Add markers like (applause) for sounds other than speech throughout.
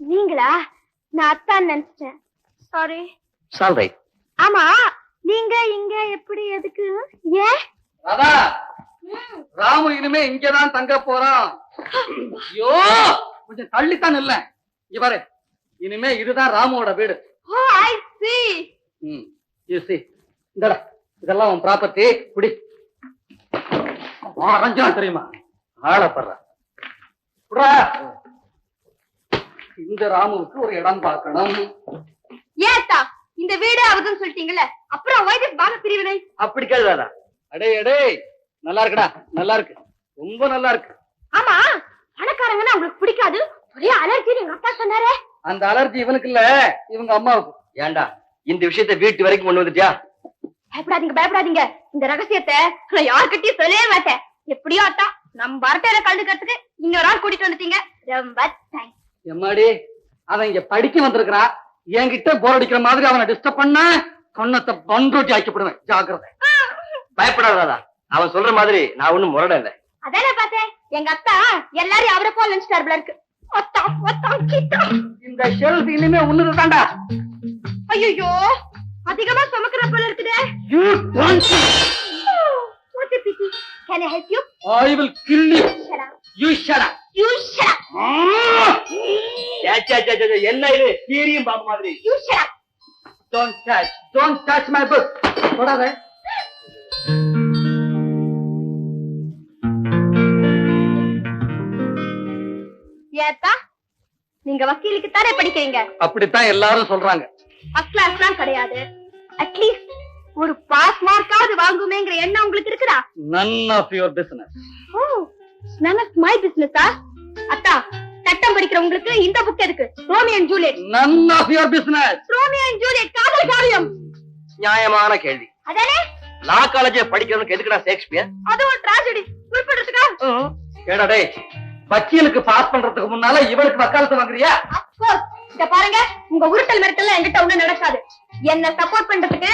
நீங்களா? நான் அத்தான் நினைச்சிட்டேன். சாரி சால் ரைட் ஆமா நீங்க இங்க எப்படி எதுக்கு? ஏன்? ராதா! ராமு இனிமே இங்கதான் தங்க போறான். ஐயோ! கொஞ்சம் தள்ளித்தான் இல்ல இவரு இனிமே இதுதான் ராமுவோட வீடு. Oh I see hmm you see. இந்தடா இதெல்லாம் உன் ப்ராப்பர்ட்டி குடி. அரைஞ்சா தெரியுமா? ஆளப்படுற. இந்த ராமுவுக்கு ஒரு இடம் பார்க்கணும். ஏத்தா இந்த வீடு அவதுன்னு சொல்லிட்டீங்கல்ல? அப்புறம் வைத்திய பாக பிரிவினை? அப்படி கேள்வாதா அடே அடே. நல்லா இருக்குடா. நல்லா இருக்கு. ரொம்ப நல்லா இருக்கு. ஆமா. பணக்காரங்கன்னா உங்களுக்கு பிடிக்காது. ஒரே அலர்ஜி எங்க அப்பா சொன்னாரே. அந்த அலர்ஜி இவனுக்கு இல்ல. இவங்க அம்மாவுக்கு. ஏன்டா? இந்த விஷயத்தை வீட்டு வரைக்கும் கொண்டு வந்துட்டியா? பயப்படாதீங்க பயப்படாதீங்க. இந்த ரகசியத்தை நான் யார்கிட்டயும் சொல்லவே மாட்டேன். எப்படியோ அத்தா நம்ம வரட்டையில கலந்துக்கிறதுக்கு இன்னொரு ஆள் கூட்டிட்டு வந்துட்டீங்க. ரொம்ப தேங்க்ஸ் எம்மாடி அவன் இங்க படிக்க வந்திருக்கிறான் என்கிட்ட போர் அடிக்கிற மாதிரி அவனை டிஸ்டர்ப் பண்ண கண்ணத்தை பண்ரோட்டி ஆக்கிப்படுவேன் ஜாக்கிரதை. பயப்படாதடா அவன் சொல்ற மாதிரி நான் ஒண்ணும் முரட இல்ல அதானே பார்த்தேன். எங்க அத்தா எல்லாரையும் அவரை போல நினைச்சிட்டாரு போல இருக்கு. இந்த ஷெல்ஃப் இனிமே உன்னது தாண்டா ஐயோ அதிகமா சுமக்கிற போல இருக்குதே. You don't What a pity. Can I help you? I will kill you. You shut up shut up. என்ன இது? கீரியும் பாம்பு மாதிரி. You shut up. Don't touch don't touch my book தொடாத. ஏத்தா நீங்க வக்கீலுக்கு தானே படிக்கிறீங்க? அப்படித்தான் எல்லாரும் சொல்றாங்க. ஃபர்ஸ்ட் கிளாஸ்லாம் கிடையாது. அட்லீஸ்ட் ஒரு பாஸ் மார்க்காவது வாங்குமேங்கிற எண்ணம் உங்களுக்கு இருக்குதா? None of your business oh none of my business ஆ அத்தா சட்டம் படிக்கிற உங்களுக்கு இந்த புக் எதுக்கு? Romeo and Juliet. None of your business Romeo and Juliet காதல் காவியம். நியாயமான கேள்வி. அதானே? லா காலேஜ் படிக்கிறவனுக்கு எதுக்குடா ஷேக்ஸ்பியர் அது ஒரு டிராஜடி குறிப்பிடுறதுக்கா? ஏடா டேய் வக்கீலுக்கு பாஸ் பண்றதுக்கு முன்னால இவருக்கு வக்காலத்து வாங்குறியா? இத பாருங்க உங்க உருட்டல் மிரட்டல் என்கிட்ட ஒண்ணும் நடக்காது. என்ன சப்போர்ட் பண்றதுக்கு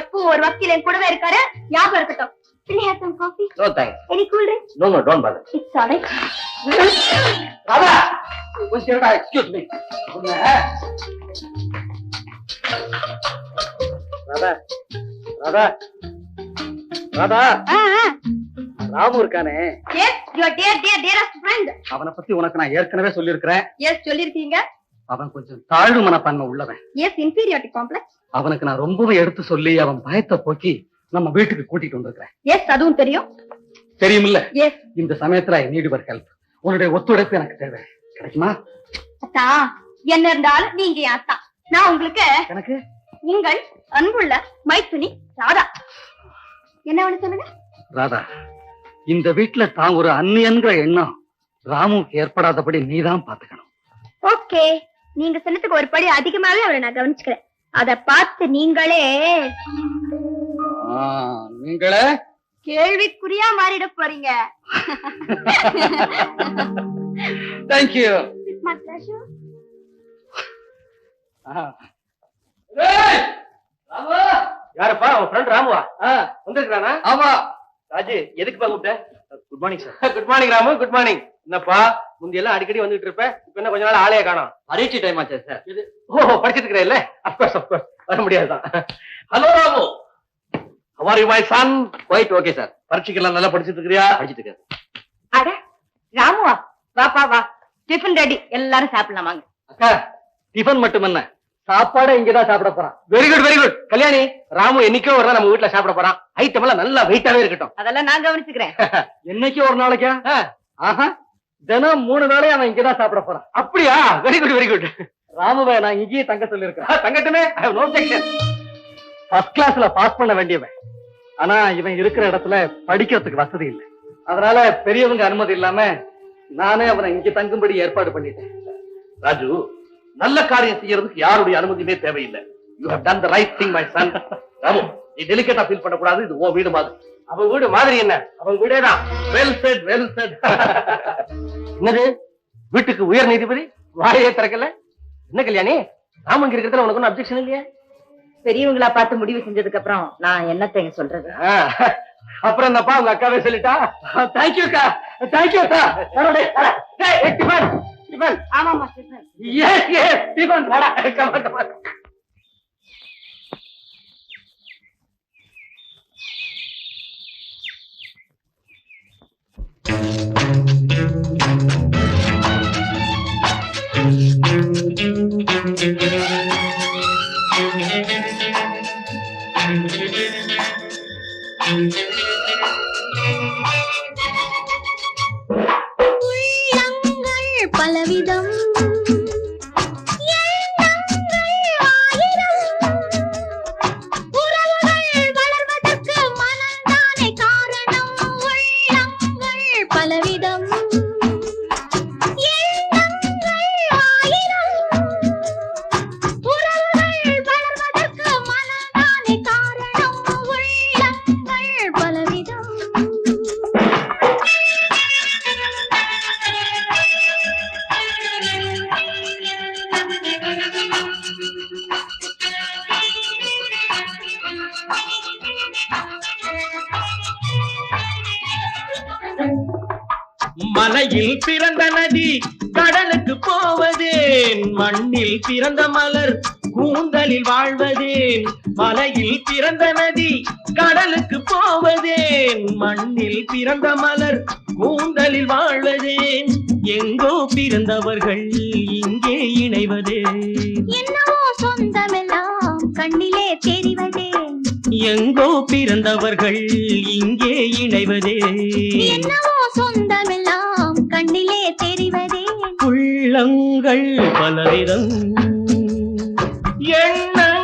எப்போ ஒரு வக்கீல் என் கூடவே இருக்காரு. ஞாபகம் இருக்கட்டும். Will you have some coffee? No thanks Any cool drink? No no don't bother It's alright. Radha கொஞ்சம் இருடா எக்ஸ்கியூஸ் மீ ராதா ராதா ராதா ஆ, ஆ. ராமு இருக்கானே Yes, your dear, dear, dearest friend. அவனை பத்தி உனக்கு நான் ஏற்கனவே சொல்லியிருக்கிறேன் Yes, சொல்லிருக்கீங்க. அவன் கொஞ்சம் தாழ்வு மனப்பான்மை உள்ளவன் Yes, inferiority complex. அவனுக்கு நான் ரொம்பவும் எடுத்து சொல்லி அவன் பயத்தை போக்கி நம்ம வீட்டுக்கு கூட்டிட்டு வந்திருக்கிறேன். Yes, அதுவும் தெரியும். தெரியுமில்ல? Yes. இந்த சமயத்துல ஐ நீட் யுவர் ஹெல்ப் உன்னுடைய ஒத்துழைப்பு எனக்கு தேவை. கிடைக்குமா? அத்தா, என்ன இருந்தாலும் நீங்க என் அத்தா. நான் உங்களுக்கு எனக்கு? உங்கள் அன்புள்ள மைத்துனி ராதா. என்ன ஒண்ணு சொல்லுங்க? ராதா இந்த வீட்டுல தான் ஒரு அந்நியன்கிற எண்ணம் ராமுக்கு ஏற்படாதபடி நீதான் பாத்துக்கணும். ஓகே நீங்க சொன்னதுக்கு ஒரு படி அதிகமாவே அவரை நான் கவனிச்சுக்கிறேன். அத பார்த்து நீங்களே நீங்களே கேள்விக்குறியா மாறிட போறீங்க. தேங்க்யூ. யாருப்பா? உன் ஃப்ரெண்ட் ராமுவா? வந்திருக்கானா ஆமா. ராஜு எதுக்குப்பா கூப்பிட்ட? Good morning sir good morning Ramu. Good morning என்னப்பா முந்தி எல்லாம் அடிக்கடி வந்துட்டு இருப்ப இப்ப என்ன கொஞ்ச நாள் ஆளைய காணோம். பரீட்சை டைம் ஆச்சு சார் ஓ இல்ல அப்கோர்ஸ் அப்கோர்ஸ் வர முடியாதுதான். Hello Ramu. How are you my son quite okay sir பரீட்சைக்கெல்லாம் நல்லா படிச்சிட்டு இருக்கிறியா படிச்சிட்டு இருக்கேன் அட ராமுவா வாப்பா வா டிஃபன் ரெடி எல்லாரும் சாப்பிடலாம் வாங்க. அக்கா டிஃபன் மட்டும் என்ன சாப்பாடு இங்கதான் சாப்பிட போறான். Very good very good Kalyani Ramu என்னைக்கோ ஒரு நாள் நம்ம வீட்ல சாப்பிட போறான். ஐட்டம் எல்லாம் நல்லா வெயிட்டாவே இருக்கட்டும். அதெல்லாம் நான் கவனிச்சுக்கிறேன். (laughs) என்னைக்கு ஒரு நாளைக்கா? ஆஹா தினம் மூணு வேளையும் அவன் இங்கதான் சாப்பிட போறான். அப்படியா? வெரி குட் வெரி குட் ராமுவை நான் இங்கேயே தங்க சொல்லியிருக்கேன் தங்கட்டுமே. நோ செக்ஷன் ஃபர்ஸ்ட் கிளாஸ்ல பாஸ் பண்ண வேண்டியவன். ஆனா இவன் இருக்கிற இடத்துல படிக்கிறதுக்கு வசதி இல்லை. அதனால பெரியவங்க அனுமதி இல்லாம நானே அவனை இங்க தங்கும்படி ஏற்பாடு பண்ணிட்டேன். ராஜு நல்ல காரியம் செய்யறதுக்கு யாருடைய அனுமதியுமே தேவையில்லை. You have done the right thing my son Ramu நீ டெலிகேட்டா ஃபீல் பண்ணக்கூடாது இது ஓ வீடு மாதிரி. அவன் வீடு மாதிரி என்ன? அவன் வீடே தான். வெல் செட் வெல் செட் என்னது? வீட்டுக்கு உயர் நீதிபதி? வாழையே திறக்கல? என்ன கல்யாணி? ராமன் இருக்கிறதுல உனக்கு ஒன்றும் அப்செக்ஷன் இல்லையா? பெரியவங்களா பார்த்து முடிவு செஞ்சதுக்கு அப்புறம் நான் என்னத்த சொல்றது? அப்புறம் என்னப்பா உங்க அக்காவே சொல்லிட்டா? தேங்க்யூ அக்கா. தேங்க்யூ அக்கா. டிஃபன், ஸ்டீபன் ஆமாமா ஸ்டீஃபன் எஸ் எஸ் ஸ்டீபன் வாடா. மலையில் பிறந்த நதி கடலுக்கு போவதேன். மண்ணில் பிறந்த மலர் கூந்தலில் வாழ்வதேன். மலையில் பிறந்த நதி கடலுக்கு போவதேன். மண்ணில் பிறந்த மலர் கூந்தலில் வாழ்வதேன். எங்கோ பிறந்தவர்கள் இங்கே இணைவதே என்னவோ சொந்தமெல்லாம் கண்ணிலே தெரிவது எங்கோ பிறந்தவர்கள் இங்கே இணைவதே. என்னவோ சொந்தமெல்லாம் கண்ணிலே தெரிவதே. உள்ளங்கள் பலவிதம். எண்ணங்கள்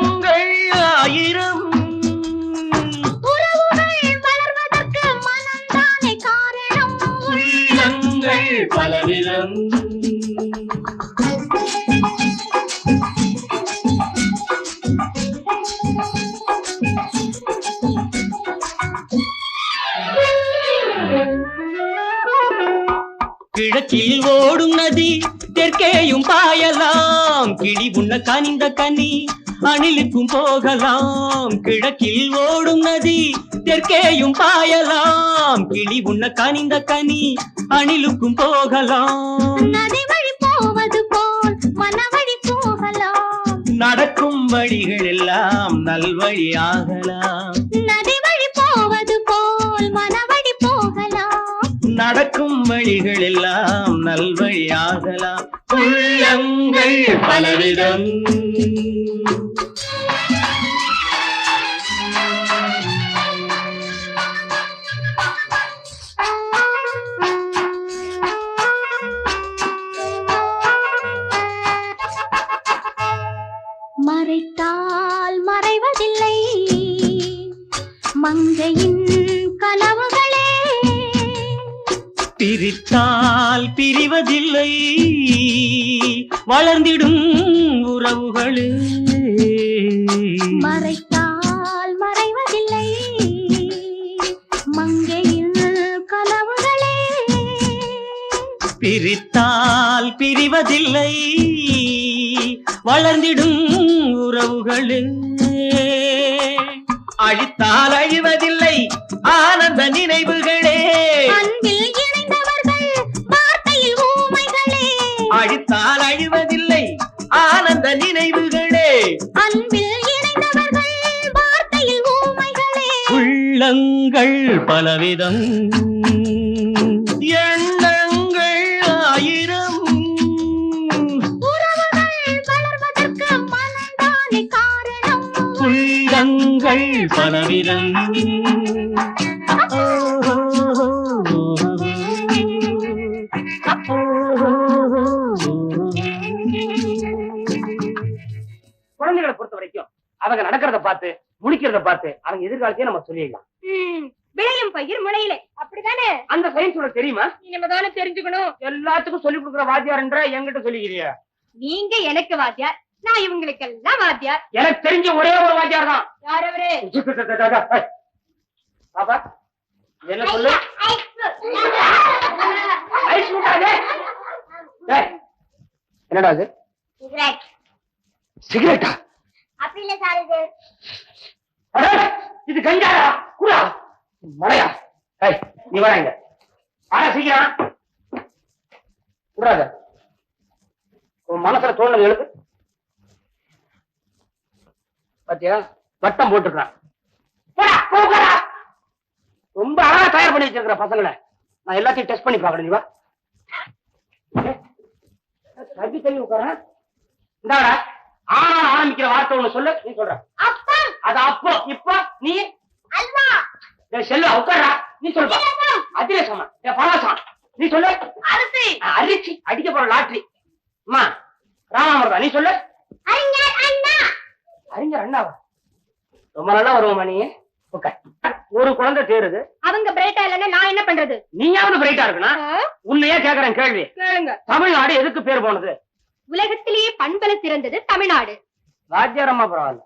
கிழக்கில் ஓடும் நதி தெற்கேயும் பாயலாம். கிளி உண்ண கனிந்த கனி அணிலுக்கும் போகலாம். கிழக்கில் ஓடும் நதி தெற்கேயும் பாயலாம். கிளி உண்ண கனிந்த கனி அணிலுக்கும் போகலாம். நதி வழி போவது போல் மனவழி போகலாம். நடக்கும் வழிகள் எல்லாம் நதி நடக்கும் வழிகள் எல்லாம் நல்வழியாகலாம். உள்ளங்கள் பலவிதம். மறைத்தால் மறைவதில்லை. மங்கையின் பிரித்தால் பிரிவதில்லை. வளர்ந்திடும் உறவுகளே. மறைத்தால் மறைவதில்லை. மங்கையின் கனவுகளே. பிரித்தால் பிரிவதில்லை. வளர்ந்திடும் உறவுகளே. அழித்தால் அழிவதில்லை. ஆனந்த நினைவுகளே நினைவுகளே. அன்பில் இணைந்தவர்கள் வார்த்தையில் ஊமைகளே. உள்ளங்கள் பலவிதம். எண்ணங்கள் ஆயிரம். உள்ளங்கள் பலவிதம். பார்த்து முடிக்கிறத பார்த்து அவங்க எதிர்காலத்தையே நம்ம சொல்லிடலாம். விளையும் பயிர் முளையில அப்படிதானே அந்த சயின்ஸ் உனக்கு தெரியுமா? இனிமேதானே தெரிஞ்சுக்கணும். எல்லாத்துக்கும் சொல்லி கொடுக்குற வாத்தியார்ன்ற என்கிட்ட சொல்லிக்கிறியா நீங்க எனக்கு வாத்தியார் நான் இவங்களுக்கு எல்லாம் வாத்தியார். எனக்கு தெரிஞ்ச ஒரே ஒரு வாத்தியார் தான். யார் அவரு? பாப்பா என்ன சொல்லு? ஐஸ் முட்டாதே டேய், என்னடா அது சிகரெட்டா? அப்படி இல்ல சார் இது. இது கஞ்சாரா குடா மழையா ஏய் நீ வர இங்க. ஆனா சீக்கிரம் விடாத மனசுல தோணுது எழுது. பாத்தியா? வட்டம் போட்டுருக்கான் போடா, ரொம்ப அழகா தயார் பண்ணி வச்சிருக்கிற பசங்களை. நான் எல்லாத்தையும் டெஸ்ட் பண்ணி பாக்குறேன் நீ வா. தள்ளி தள்ளி உட்கார. இந்தாடா ஆனா ஆரம்பிக்கிற வார்த்தை ஒண்ணு சொல்லு நீ சொல்ற. அப்பா. அது அப்போ இப்போ நீ. அல்வா செல்ல உட்காரா நீ சொல்லுப்பா அதிரசமா. பரவசம் நீ சொல்லு. அரிசி. அரிசி. அடிக்க போற லாட்ரி. அம்மா ராமாமிரதா நீ சொல்லு. அறிஞர் அண்ணா. அறிஞர் அண்ணாவா? ரொம்ப நல்லா வருவோமா நீ? உட்கார். ஒரு குழந்தை தேருது. அவங்க பிரைட்டா இல்லைன்னா நான் என்ன பண்றது? நீயாவது பிரைட்டா இருக்கணும். உன்னையே கேக்குறேன் கேள்வி. கேளுங்க. தமிழ்நாடு எதுக்கு பேர் போனது? உலகத்திலேயே பண்பல சிறந்தது தமிழ்நாடு. வாத்தியாரம்மா பரவாயில்ல